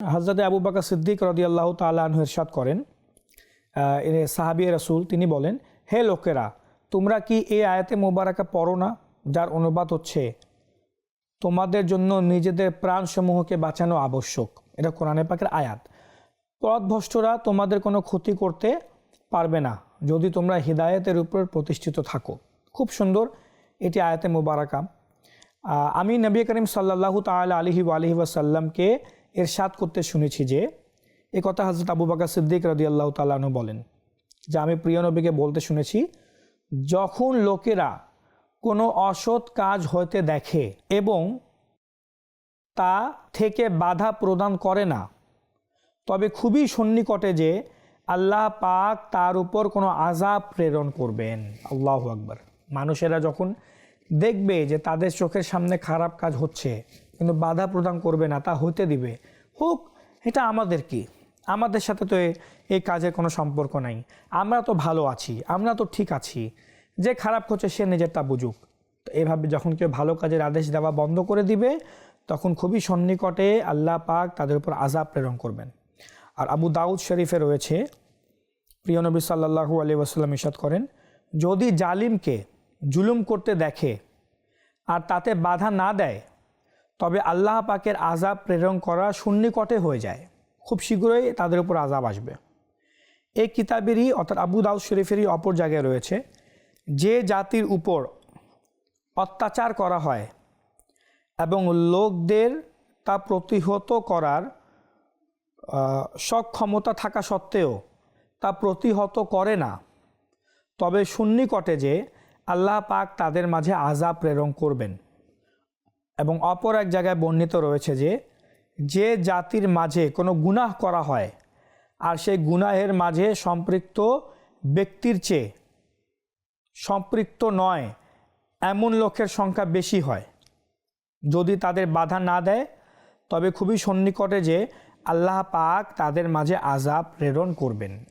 হজরত আবু বাকা সিদ্দিক রদি আল্লাহ তালু ইরশাদ করেন। সাহাবি রসুল, তিনি বলেন, হে লোকেরা, তোমরা কি এই আয়াতে মোবারকা পড়ো না, যার অনুবাদ হচ্ছে, তোমাদের জন্য নিজেদের প্রাণসমূহকে বাঁচানো আবশ্যক? এটা কোরআনে পাকের আয়াত। পথভ্রষ্টরা তোমাদের কোনো ক্ষতি করতে পারবে না, যদি তোমরা হৃদায়তের উপর প্রতিষ্ঠিত থাকো। খুব সুন্দর এটি আয়াতে মোবারকা। আমি নবী করিম সাল্লাহু তাল আলহি আলহি ওয়াসাল্লামকে এরশাদ করতে শুনেছি যে, এ কথা হজরত আবু বাকা সিদ্দিক রদি আল্লাহ বলেন, যে আমি প্রিয় নবীকে বলতে শুনেছি, যখন লোকেরা কোনো অসৎ কাজ হতে দেখে এবং তা থেকে বাধা প্রদান করে না, তবে খুবই সন্নিকটে যে আল্লাহ পাক তার উপর কোনো আজাব প্রেরণ করবেন। আল্লাহ আকবর। মানুষেরা যখন দেখবে যে তাদের চোখের সামনে খারাপ কাজ হচ্ছে কিন্তু বাধা প্রদান করবে না, তা হতে দিবে। হোক, এটা আমাদের কি? আমাদের সাথে তো এই কাজের কোনো সম্পর্ক নাই। আমরা তো ভালো আছি, আমরা তো ঠিক আছি। যে খারাপ করছে সে নিজেরটা বুঝুক। তো এভাবে যখন কেউ ভালো কাজের আদেশ দেওয়া বন্ধ করে দিবে, তখন খুবই সন্নিকটে আল্লাহ পাক তাদের উপর আজাব প্রেরণ করবেন। আর আবু দাউদ শরীফে রয়েছে, প্রিয় নবী সাল্লাহু আলি ওয়াসাল্লাম ইসাদ করেন, যদি জালিমকে জুলুম করতে দেখে আর তাতে বাধা না দেয় তবে আল্লাহ পাকের আজাব প্রেরণ করা শূন্যকটে হয়ে যায়। খুব শীঘ্রই তাদের উপর আজাব আসবে। এই কিতাবেরই অর্থাৎ আবু দাউদ শরীফেরই অপর জায়গায় রয়েছে, যে জাতির উপর অত্যাচার করা হয় এবং লোকদের তা প্রতিহত করার সক্ষমতা থাকা সত্ত্বেও তা প্রতিহত করে না। তবে সুন্নিকটে যে আল্লাহ পাক তাদের মাঝে আজাব প্রেরণ করবেন। এবং অপর এক জায়গায় বর্ণিত রয়েছে যে যে জাতির মাঝে কোনো গুনাহ করা হয়, আর সেই গুনাহের মাঝে সম্পৃক্ত ব্যক্তির চেয়ে সম্পৃক্ত নয়, এমন লোকের সংখ্যা বেশি হয়। যদি তাদের বাধা না দেয়, তবে খুবই সন্নিকটে যে আল্লাহ পাক তাদের মাঝে আজাব প্রেরণ করবেন।